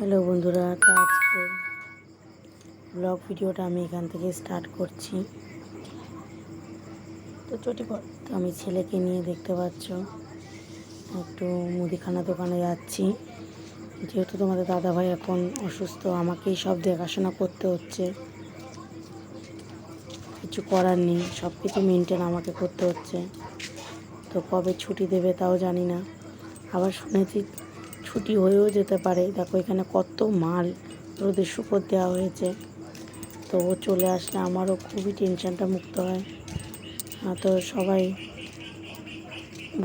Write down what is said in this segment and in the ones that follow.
Hello বন্ধুরা, তো আজকে ব্লগ ভিডিওটা আমি এখান থেকে স্টার্ট করছি। তো চটি তো আমি ছেলেকে নিয়ে দেখতে পাচ্ছ। একটু মুদিখানা দোকানে যাচ্ছি। যেহেতু তোমাদের দাদাভাই এখন অসুস্থ, আমাকেই সব দেখাশোনা করতে হচ্ছে। কিছু করার নেই সব কিছু মেনটেন আমাকে করতে হচ্ছে। তো কবে ছুটি দেবে তাও জানি না। আবার শুনেছি ছুটি হয়েও যেতে পারে। দেখো, এখানে কত মাল রোদে শুকর দেওয়া হয়েছে। তো ও চলে আসলে আমারও খুবই টেনশানটা মুক্ত হয়। তো সবাই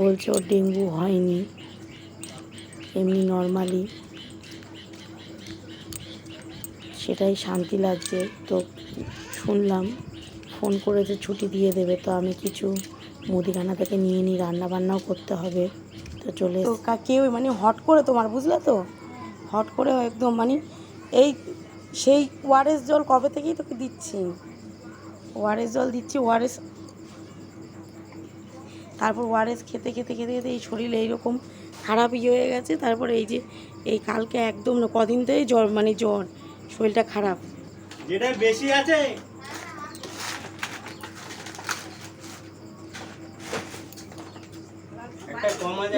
বলছে ওর ডেঙ্গু হয়নি, এমনি নর্মালি সেটাই শান্তি লাগছে। তো শুনলাম ফোন করেছে ছুটি দিয়ে দেবে, তো আমি কিছু মুদিখানা থেকে নিয়ে নিই রান্না বান্নাও করতে হবে। তো চলে তো কা- কেউ মানে হট করে তোমার বুঝলে তো? হট করে একদম মানে এই সেই ওয়ারেস জল কবে থেকেই তোকে দিচ্ছি? ওয়ারেস জল দিচ্ছি ওয়ারেস তারপর ওয়ারেস খেতে খেতে খেতে খেতে এই শরীর এইরকম খারাপ ইয়ে হয়ে গেছে। তারপর এই যে এই কালকে একদম না কদিন থেকে জ্বর মানে জ্বর শরীরটা খারাপ। যেটা বেশি আছে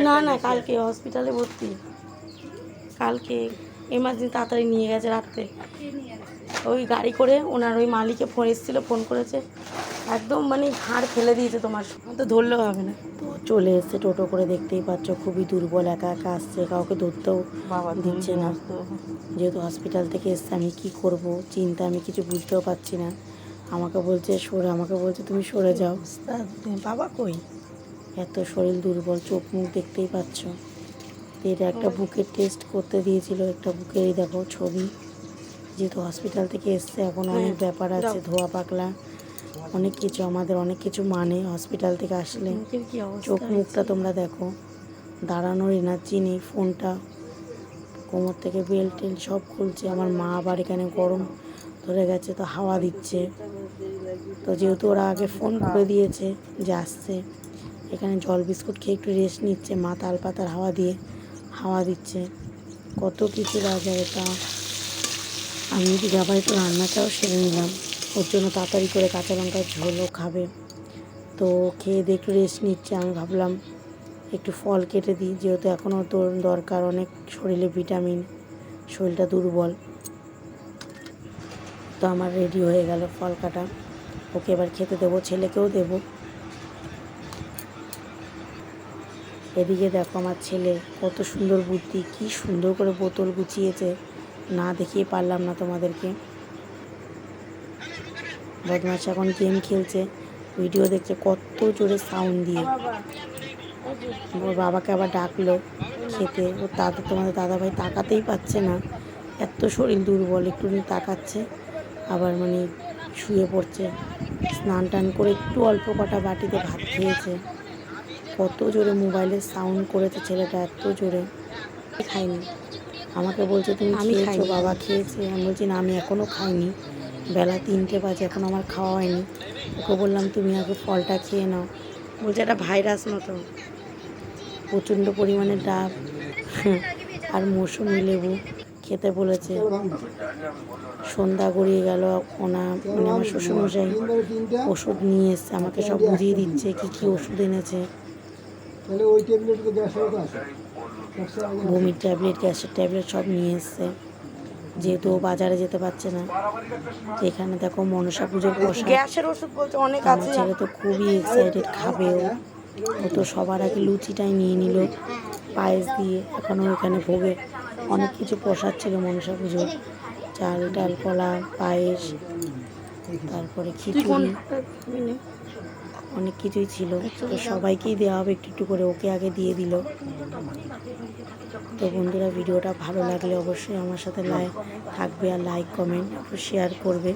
না না কালকে হসপিটালে ভর্তি। কালকে এমার্জেন্সি তাড়াতাড়ি নিয়ে গেছে রাত্রে। ওই গাড়ি করে ওনার ওই মালিকে ফোন এসেছিল ফোন করেছে। একদম মানে হাড় ফেলে দিয়েছে তোমার। তো ধরলেও হবে না। তো চলে এসছে টোটো করে দেখতেই পাচ্ছ খুবই দুর্বল একা একা আসছে কাউকে ধরতেও বাবা দিচ্ছে না। যেহেতু হসপিটাল থেকে এসছে আমি কি করব? চিন্তা আমি কিছু বুঝতেও পারছি না। আমাকে বলছে সরে আমাকে বলছে তুমি সরে যাও। বাবা কই? এত শরীর দুর্বল চোখ মুখ দেখতেই পাচ্ছ। এটা একটা বুকের টেস্ট করতে দিয়েছিল একটা বুকেরই দেখো ছবি। যেহেতু হসপিটাল থেকে এসছে এখন অনেক হ্যাঁ, ব্যাপার আছে। ধোয়া পাকলা অনেক কিছু আমাদের অনেক কিছু মানে হসপিটাল থেকে আসলে। চোখ মুখটা তোমরা দেখো দাঁড়ানোর এনার্জি নেই ফোনটা কোমর থেকে বেল্ট টেল সব খুলছে। আমার মা আবার এখানে গরম ধরে গেছে তো হাওয়া দিচ্ছে। তো যেহেতু ওরা আগে ফোন করে দিয়েছে যে আসছে। এখানে জল বিস্কুট খেয়ে একটু রেস্ট নিচ্ছে, মা তাল পাতার হাওয়া দিয়ে, হাওয়া দিচ্ছে। কত কিছু রাজা এটা। আমি যদি আবার একটু রান্নাটাও সেরে নিলাম। ওর জন্য তাড়াতাড়ি করে কাঁচা লঙ্কার ঝোলও খাবে। তো খেয়ে দিয়ে একটু রেস্ট নিচ্ছে, আমি ভাবলাম একটু ফল কেটে দিই। যেহেতু এখনও তোর দরকার অনেক শরীরে ভিটামিন শরীরটা দুর্বল। তো আমার রেডি হয়ে গেল ফল কাটা। ওকে এবার খেতে দেবো, ছেলেকেও দেবো। এদিকে দেখো আমার ছেলে, কত সুন্দর বুদ্ধি, কি সুন্দর করে বোতল গুছিয়েছে। না দেখিয়ে পারলাম না তোমাদেরকে। বদমাস এখন গেম খেলছে ভিডিও দেখছে কত জোরে সাউন্ড দিয়ে। ওর বাবাকে আবার ডাকলো খেতে, ওর দাদা, তোমাদের দাদাভাই তাকাতেই পাচ্ছে না। এত শরীর দুর্বল, একটু তাকাচ্ছে, আবার মানে শুয়ে পড়ছে। স্নান টান করে একটু অল্প কটা বাটিতে ভাত খেয়েছে। কত জোরে মোবাইলের সাউন্ড করেছে ছেলেটা এত জোরে। খাইনি। আমাকে বলছে তুমি আমি খাইনি। বাবা খেয়েছে। আমি বলছি না আমি এখনও খাইনি। বেলা তিনটে বাজে এখন আমার খাওয়া হয়নি। ওকে বললাম তুমি আগে ফলটা খেয়ে নাও। বলছে একটা ভাইরাস মতো। প্রচণ্ড পরিমাণে ডাব আর মৌসুমি লেবু। খেতে বলেছে। সন্ধ্যা গড়িয়ে গেল ওনা মানে আমার শ্বশুরমশাই ওষুধ নিয়ে এসছে আমাকে সব বুঝিয়ে দিচ্ছে কি কি ওষুধ এনেছে। তাহলে ওই ট্যাবলেট গ্যাসের আছে। বমির ট্যাবলেট গ্যাসের ট্যাবলেট সব নিয়ে এসছে। যেহেতু ও বাজারে যেতে পারছে না। এখানে দেখো মনসা পুজোর প্রসাদ। গ্যাসের ওষুধ বলছে অনেক আছে। ছেলে তো খুবই এক্সাইটেড খাবে ও। ও তো সবার আগে লুচিটাই নিয়ে নিল পায়েস দিয়ে। এখনও এখানে ভোগে। অনেক কিছু প্রসাদ ছিল মনসা পুজোর। চাল ডাল কলা পায়েস তারপরে খিচুড়ি। অনেক কিছুই ছিল। তো সবাইকেই দেওয়া হবে একটু একটু করে, ওকে আগে দিয়ে দিল। তো বন্ধুরা, ভিডিওটা ভালো লাগলে অবশ্যই আমার সাথে লাইক থাকবে আর লাইক কমেন্ট শেয়ার করবে।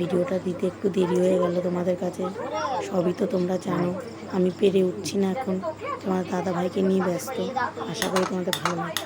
ভিডিওটা দিতে একটু দেরি হয়ে গেল তোমাদের কাছে। সবই তো তোমরা জানো। আমি পেরে উঠছি না এখন। তোমার দাদা ভাইকে নিয়ে ব্যস্ত। আশা করি তোমাদের ভালো লাগে